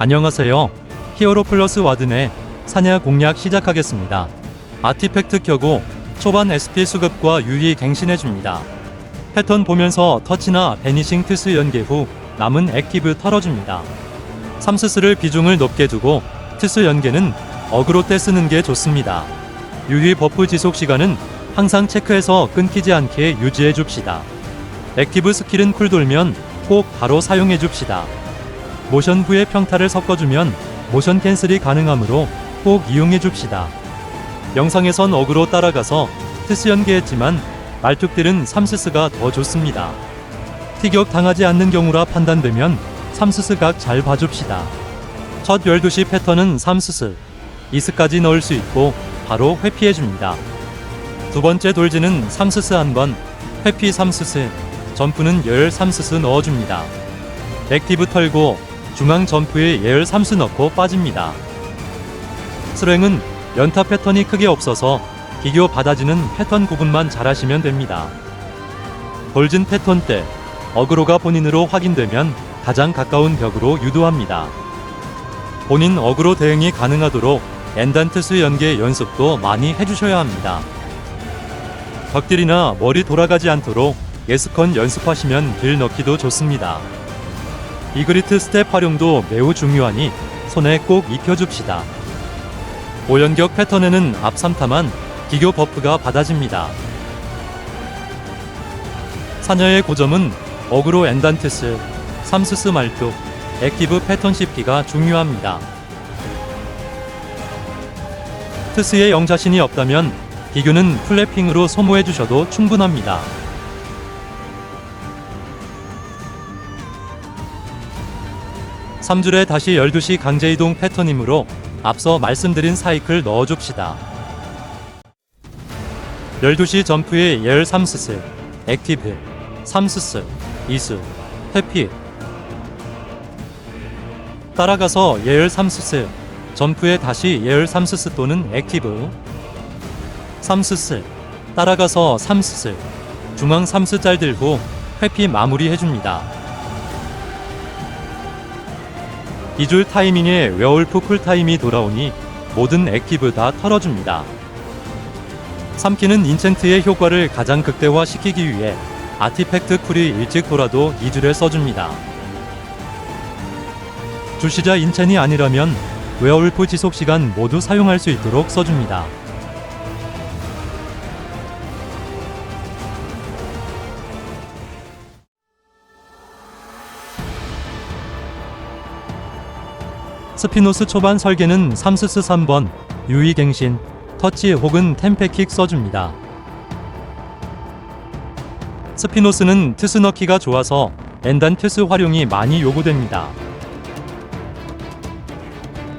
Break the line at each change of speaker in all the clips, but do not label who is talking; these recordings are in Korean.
안녕하세요. 히어로 플러스 와든의 사냐 공략 시작하겠습니다. 아티팩트 켜고 초반 SP 수급과 유희 갱신해줍니다. 패턴 보면서 터치나 베니싱 트스 연계 후 남은 액티브 털어줍니다. 삼스스를 비중을 높게 두고 트스 연계는 어그로 때 쓰는 게 좋습니다. 유희 버프 지속 시간은 항상 체크해서 끊기지 않게 유지해 줍시다. 액티브 스킬은 쿨 돌면 꼭 바로 사용해 줍시다. 모션 후에 평타를 섞어주면 모션 캔슬이 가능하므로 꼭 이용해 줍시다. 영상에선 어그로 따라가서 트스 연계했지만 말뚝들은 삼스스가 더 좋습니다. 티격 당하지 않는 경우라 판단되면 삼스스 각 잘 봐줍시다. 첫 12시 패턴은 삼스스, 이스까지 넣을 수 있고 바로 회피해줍니다. 두 번째 돌지는 삼스스 한 번, 회피 삼스스, 점프는 열 삼스스 넣어줍니다. 액티브 털고 중앙 점프에 예열 3수 넣고 빠집니다. 스랭은 연타 패턴이 크게 없어서 기교 받아지는 패턴 구분만 잘하시면 됩니다. 돌진 패턴 때 어그로가 본인으로 확인되면 가장 가까운 벽으로 유도합니다. 본인 어그로 대응이 가능하도록 엔단트스 연계 연습도 많이 해주셔야 합니다. 벽들이나 머리 돌아가지 않도록 예스컨 연습하시면 길 넣기도 좋습니다. 이그리트 스텝 활용도 매우 중요하니 손에 꼭 익혀줍시다. 오연격 패턴에는 앞 3타만 기교 버프가 받아집니다. 사녀의 고점은 어그로 엔단테스, 삼스스 말뚝, 액티브 패턴 씹기가 중요합니다. 트스에 영자신이 없다면 기교는 플래핑으로 소모해 주셔도 충분합니다. 삼줄에 다시 12시 강제 이동 패턴이므로 앞서 말씀드린 사이클 넣어줍시다. 12시 점프에 열 3스스, 액티브, 3스스, 이수, 회피. 따라가서 예열 3스스, 점프에 다시 예열 3스스 또는 액티브. 3스스, 따라가서 3스스, 중앙 3스 짤 들고 회피 마무리 해줍니다. 2줄 타이밍에 웨올프 쿨타임이 돌아오니 모든 액티브 다 털어줍니다. 3키는 인챈트의 효과를 가장 극대화시키기 위해 아티팩트 쿨이 일찍 돌아도 2줄에 써줍니다. 주시자 인챈이 아니라면 웨어울프 지속시간 모두 사용할 수 있도록 써줍니다. 스피노스 초반 설계는 삼스스 3번, 유의갱신, 터치 혹은 템페킥 써줍니다. 스피노스는 트스 넣기가 좋아서 엔단 트스 활용이 많이 요구됩니다.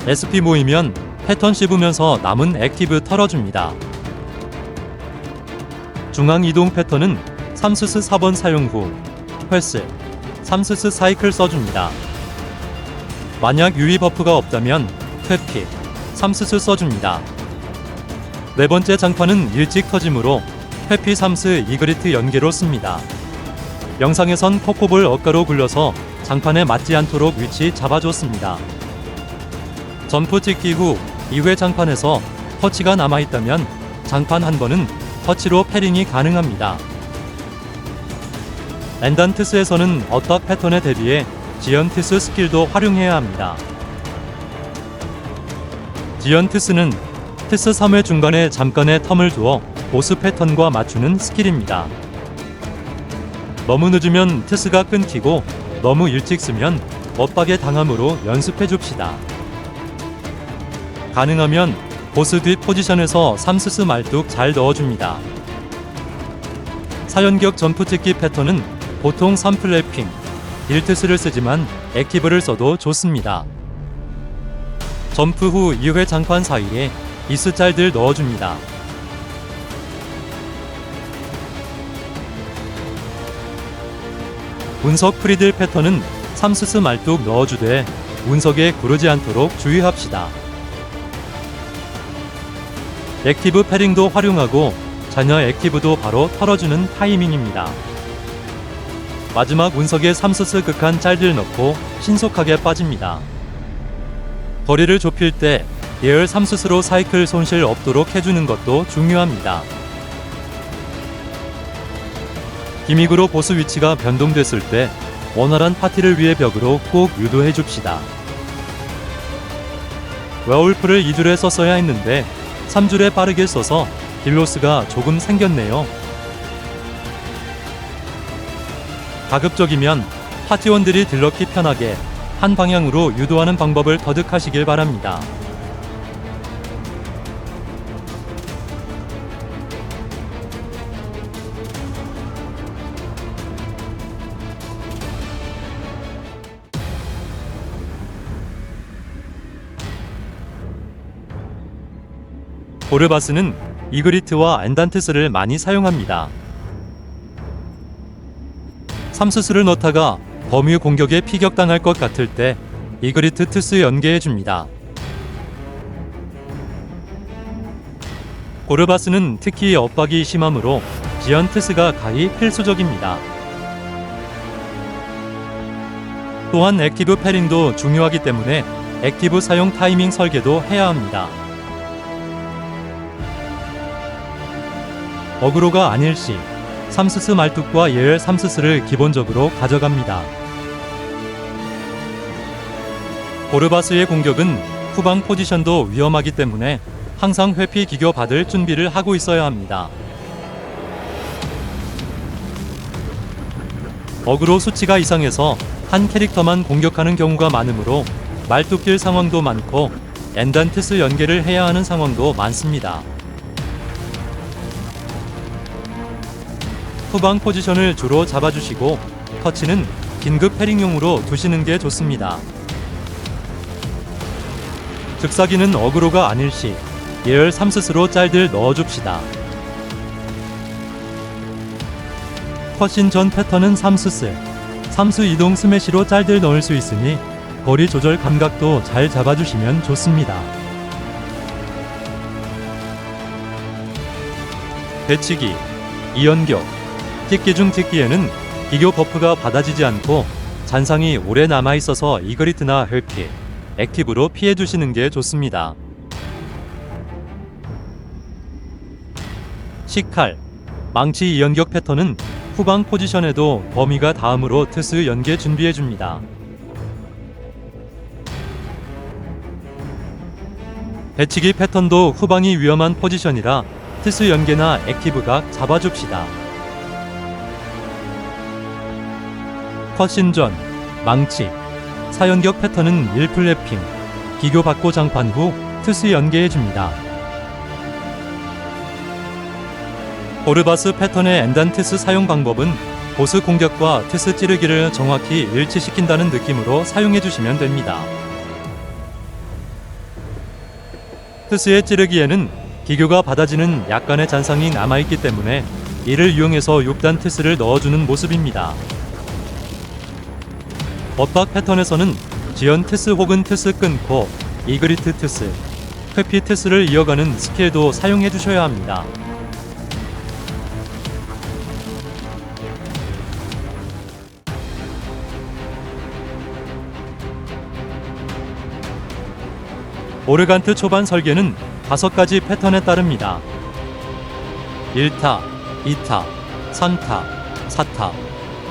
SP 모이면 패턴 씹으면서 남은 액티브 털어줍니다. 중앙 이동 패턴은 삼스스 4번 사용 후 횟스, 삼스스 사이클 써줍니다. 만약 유의 버프가 없다면 퇴피, 삼스스 써줍니다. 네 번째 장판은 일찍 터짐으로 회피 삼스 이그리트 연계로 씁니다. 영상에선 코코볼 억가로 굴려서 장판에 맞지 않도록 위치 잡아줬습니다. 점프 찍기 후 2회 장판에서 터치가 남아있다면 장판 한 번은 터치로 패링이 가능합니다. 랜단트스에서는 어떤 패턴에 대비해 지연트스 스킬도 활용해야 합니다. 지연트스는 트스 3회 중간에 잠깐의 텀을 두어 보스 패턴과 맞추는 스킬입니다. 너무 늦으면 트스가 끊기고 너무 일찍 쓰면 엇박에 당함으로 연습해 줍시다. 가능하면 보스 뒷 포지션에서 3스스 말뚝 잘 넣어줍니다. 사연격 점프 찍기 패턴은 보통 3플래핑, 1트스를 쓰지만 액티브를 써도 좋습니다. 점프 후 2회 장판 사이에 이스 짤들 넣어줍니다. 운석 프리들 패턴은 3스스 말뚝 넣어주되 운석에 구르지 않도록 주의합시다. 액티브 패링도 활용하고 자녀 액티브도 바로 털어주는 타이밍입니다. 마지막 운석에 3스스 극한 짤들 넣고 신속하게 빠집니다. 거리를 좁힐 때 예열 3스스로 사이클 손실 없도록 해주는 것도 중요합니다. 기믹으로 보스 위치가 변동됐을 때 원활한 파티를 위해 벽으로 꼭 유도해 줍시다. 웨올프를 2줄에 썼어야 했는데 3줄에 빠르게 써서 딜로스가 조금 생겼네요. 가급적이면 파티원들이 들럭기 편하게 한 방향으로 유도하는 방법을 터득하시길 바랍니다. 보르바스는 이그리트와 엔단테스를 많이 사용합니다. 삼스스를 넣다가 범위 공격에 피격당할 것 같을 때 이그리트 트스 연계해 줍니다. 고르바스는 특히 엇박이 심하므로 지연 트스가 가히 필수적입니다. 또한 액티브 패링도 중요하기 때문에 액티브 사용 타이밍 설계도 해야 합니다. 어그로가 아닐 시 삼스스 말뚝과 예열 삼스스를 기본적으로 가져갑니다. 보르바스의 공격은 후방 포지션도 위험하기 때문에 항상 회피 기교 받을 준비를 하고 있어야 합니다. 어그로 수치가 이상해서 한 캐릭터만 공격하는 경우가 많으므로 말뚝길 상황도 많고 엔단티스 연계를 해야 하는 상황도 많습니다. 후방 포지션을 주로 잡아주시고 터치는 긴급 패링용으로 두시는 게 좋습니다. 즉사기는 어그로가 아닐 시 예열 3스스로 짤들 넣어줍시다. 컷신 전 패턴은 3스스, 3수 이동 스매시로 짤들 넣을 수 있으니 거리 조절 감각도 잘 잡아주시면 좋습니다. 배치기, 이연격, tik기 중 tik기에는 기교 버프가 받아지지 않고 잔상이 오래 남아 있어서 이그리트나 헬피, 액티브로 피해 주시는 게 좋습니다. 시칼, 망치 이연격 패턴은 후방 포지션에도 범위가 다음으로 트스 연계 준비해 줍니다. 배치기 패턴도 후방이 위험한 포지션이라 트스 연계나 액티브각 잡아줍시다. 컷신전, 망치, 사연격 패턴은 1플래핑, 기교 받고 장판 후 트스 연계해줍니다. 보르바스 패턴의 엔단트스 사용 방법은 보스 공격과 트스 찌르기를 정확히 일치시킨다는 느낌으로 사용해주시면 됩니다. 트스의 찌르기에는 기교가 받아지는 약간의 잔상이 남아있기 때문에 이를 이용해서 6단 트스를 넣어주는 모습입니다. 엇박 패턴에서는 지연 트스 혹은 트스 끊고 이그리트 트스, 회피 트스를 이어가는 스킬도 사용해 주셔야 합니다. 오르간트 초반 설계는 다섯 가지 패턴에 따릅니다. 1타, 2타, 3타, 4타,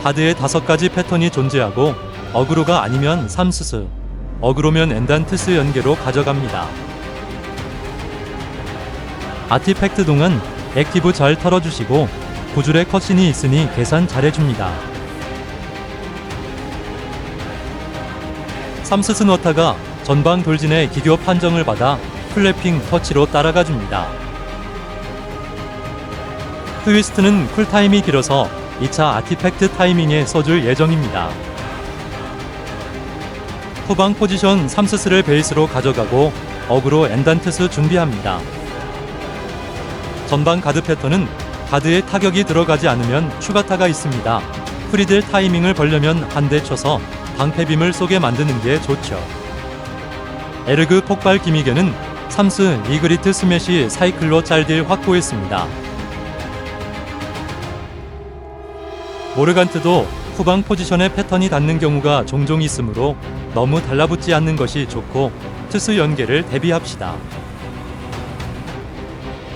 하드의 다섯 가지 패턴이 존재하고 어그로가 아니면 3스스, 어그로면 엔단트스 연계로 가져갑니다. 아티팩트 동안 액티브 잘 털어주시고 구줄에 컷신이 있으니 계산 잘해줍니다. 3스스 넣다가 전방 돌진의 기교 판정을 받아 플래핑 터치로 따라가 줍니다. 트위스트는 쿨타임이 길어서 2차 아티팩트 타이밍에 써줄 예정입니다. 후방 포지션 3스스를 베이스로 가져가고 어그로 엔단트스 준비합니다. 전방 가드 패턴은 가드에 타격이 들어가지 않으면 추가타가 있습니다. 프리들 타이밍을 벌려면 한 대 쳐서 방패빔을 쏘게 만드는 게 좋죠. 에르그 폭발 기미계는 3스 이그리트 스매시 사이클로 짤딜 확보했습니다. 모르간트도 후방 포지션에 패턴이 닿는 경우가 종종 있으므로 너무 달라붙지 않는 것이 좋고 트스 연계를 대비합시다.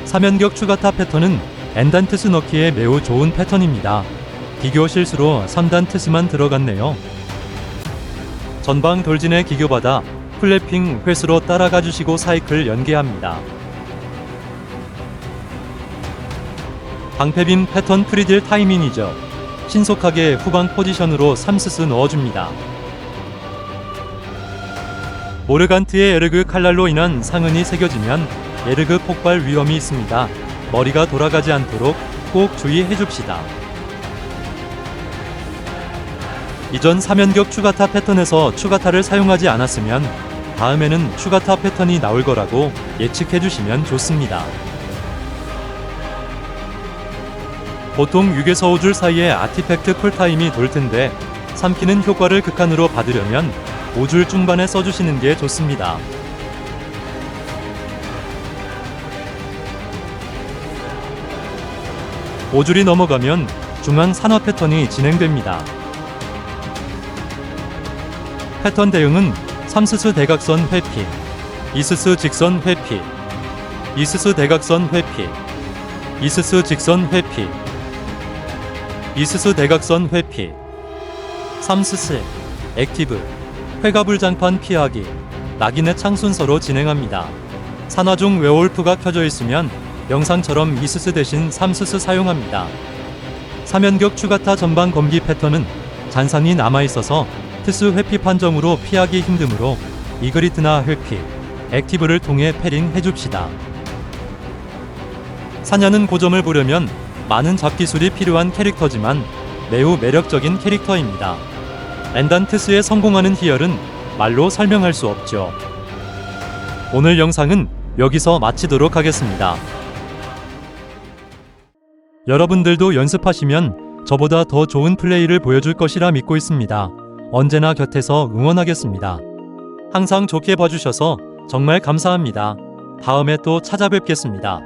사면격 추가타 패턴은 엔단 트스 넣기에 매우 좋은 패턴입니다. 기교 실수로 3단 트스만 들어갔네요. 전방 돌진에 기교받아 플래핑 회수로 따라가 주시고 사이클 연계합니다. 방패빔 패턴 프리딜 타이밍이죠. 신속하게 후방 포지션으로 3스스 넣어줍니다. 모르간트의 에르그 칼날로 인한 상흔이 새겨지면 에르그 폭발 위험이 있습니다. 머리가 돌아가지 않도록 꼭 주의해 줍시다. 이전 사면격 추가타 패턴에서 추가타를 사용하지 않았으면 다음에는 추가타 패턴이 나올 거라고 예측해 주시면 좋습니다. 보통 6에서 5줄 사이에 아티팩트 쿨타임이 돌 텐데 삼키는 효과를 극한으로 받으려면 5줄 중반에 써주시는 게 좋습니다. 오줄이 넘어가면 중앙 산화 패턴이 진행됩니다. 패턴 대응은 3스스 대각선 회피, 2스스 직선 회피, 2스스 대각선 회피, 2스스 직선 회피, 2스스 대각선 회피, 3스스 액티브, 회가불장판 피하기, 낙인의 창 순서로 진행합니다. 산화 중 웨올프가 켜져 있으면 영상처럼 2스스 대신 3스스 사용합니다. 사면격 추가타 전방 검기 패턴은 잔상이 남아있어서 트스 회피 판정으로 피하기 힘드므로 이그리트나 회피, 액티브를 통해 패링 해줍시다. 사냐는 고점을 보려면 많은 잡기술이 필요한 캐릭터지만 매우 매력적인 캐릭터입니다. 엔단트스에 성공하는 희열은 말로 설명할 수 없죠. 오늘 영상은 여기서 마치도록 하겠습니다. 여러분들도 연습하시면 저보다 더 좋은 플레이를 보여줄 것이라 믿고 있습니다. 언제나 곁에서 응원하겠습니다. 항상 좋게 봐주셔서 정말 감사합니다. 다음에 또 찾아뵙겠습니다.